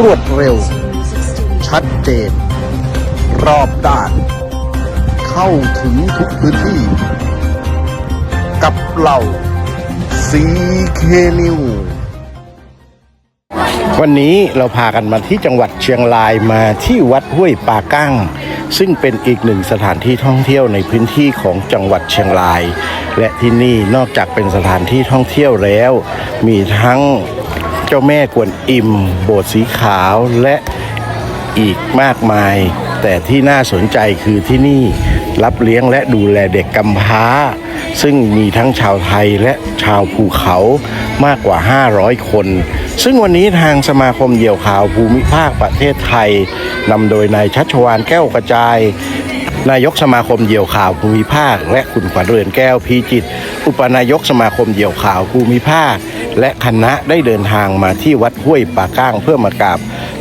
รวดเร็ว ชัดเจน รอบด้าน เข้าถึงทุกพื้นที่ กับเราซีเคนิววันนี้เราพากันมาที่จังหวัดเชียงรายมาที่วัดห้วยป่ากั้ง ซึ่งเป็นอีกหนึ่งสถานที่ท่องเที่ยวในพื้นที่ของจังหวัดเชียงราย และที่นี่นอกจากเป็นสถานที่ท่องเที่ยวแล้ว มีทั้ง เจ้าแม่กวนอิม โบสถ์สีขาวและอีกมากมาย แต่ที่น่าสนใจคือที่นี่รับเลี้ยงและดูแลเด็กกำพร้า ซึ่งมีทั้งชาวไทยและชาวภูเขามากกว่า 500 คน ซึ่งวันนี้ทางสมาคมเหยี่ยวขาวภูมิภาคประเทศไทยนำโดยนายชัชวานแก้วกระจาย นายกสมาคมเหยี่ยวข่าวภูมิภาค และคุณขวัญเรือนแก้วพีจิต อุปนายกสมาคมเหยี่ยวข่าวภูมิภาค และคณะได้เดินทางมาที่วัดห้วยป่าก้างเพื่อมากราบ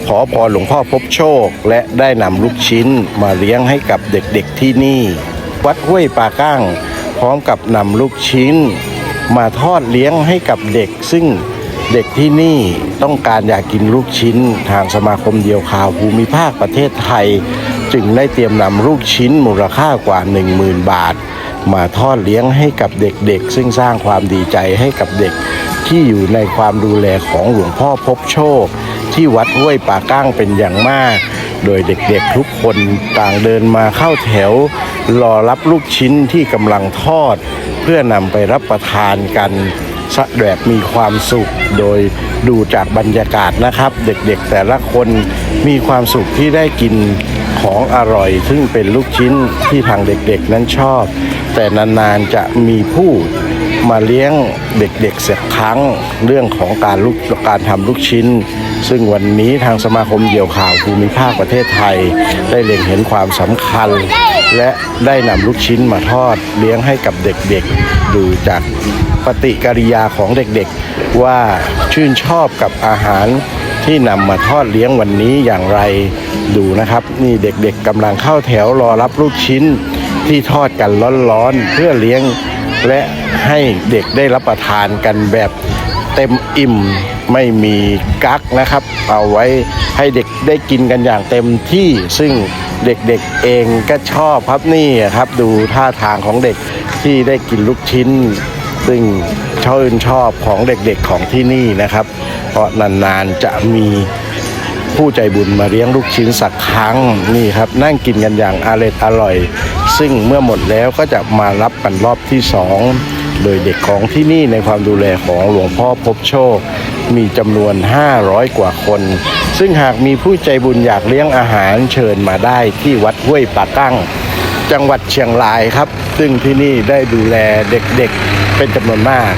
ขอพรหลวงพ่อพบโชค และได้นำลูกชิ้นมาเลี้ยงให้กับเด็กๆที่นี่ วัดห้วยป่าก้าง พร้อมกับนำลูกชิ้น มาทอดเลี้ยงให้กับเด็ก ซึ่งเด็กที่นี่ต้องการอยากกินลูกชิ้น ทางสมาคมเดียวข่าวภูมิภาคประเทศไทย จึงได้เตรียมนำลูกชิ้นมูลค่ากว่า 10,000 บาท มาทอดเลี้ยงให้กับเด็กๆ ซึ่งสร้างความดีใจให้กับเด็ก ที่อยู่ในความดูแลของหลวงพ่อพบโชค ที่วัดห้วยป่าก้างเป็นอย่างมาก โดยเด็กๆทุกคนต่างเดินมาเข้าแถว รอรับลูกชิ้นที่กำลังทอด เพื่อนำไปรับประทานกัน สะแบบมีความสุข โดยดูจากบรรยากาศนะครับ เด็กๆแต่ละคนมีความสุขที่ได้กินของอร่อย ซึ่งเป็นลูกชิ้นที่ทางเด็กๆนั้นชอบ แต่นานๆจะมีผู้มาเลี้ยงเด็กๆเสียครั้งเรื่องของการลูกการทำลูกชิ้น ซึ่งวันนี้ทางสมาคมเดี่ยวข่าวภูมิภาคประเทศไทย ได้เล็งเห็นความสำคัญ และได้นำลูกชิ้นมาทอดเลี้ยงให้กับเด็กๆ ดูจากปฏิกิริยาของเด็กๆ ว่าชื่นชอบกับอาหารที่นำมาทอดเลี้ยงวันนี้อย่างไรดูนะครับ นี่เด็กๆกำลังเข้าแถวรอรับลูกชิ้นที่ทอดกันร้อนๆ เพื่อเลี้ยงและให้เด็กได้รับประทานกันแบบเต็มอิ่ม ไม่มีกักนะครับ เอาไว้ให้เด็กได้กินกันอย่างเต็มที่ซึ่งเด็กๆเองก็ชอบครับนี่ครับ ดูท่าทางของเด็กที่ได้กินลูกชิ้น ซึ่งชื่นชอบของเด็กๆของที่นี่นะครับ เพราะนานๆจะมีผู้ใจบุญมาเลี้ยงลูกชิ้นสักครั้งนี่ครับ นั่งกินกันอย่างอร่อยอร่อย ซึ่งเมื่อหมดแล้วก็จะมารับกันรอบที่สองโดยเด็กของที่นี่ในความดูแลของหลวงพ่อพบโชค มีจำนวน 500 กว่าคน ซึ่งหากมีผู้ใจบุญอยากเลี้ยงอาหารเชิญมาได้ที่วัดห้วยป่ากั้ง จังหวัดเชียงรายครับ ซึ่งที่นี่ได้ดูแลเด็กๆเป็นจำนวนมาก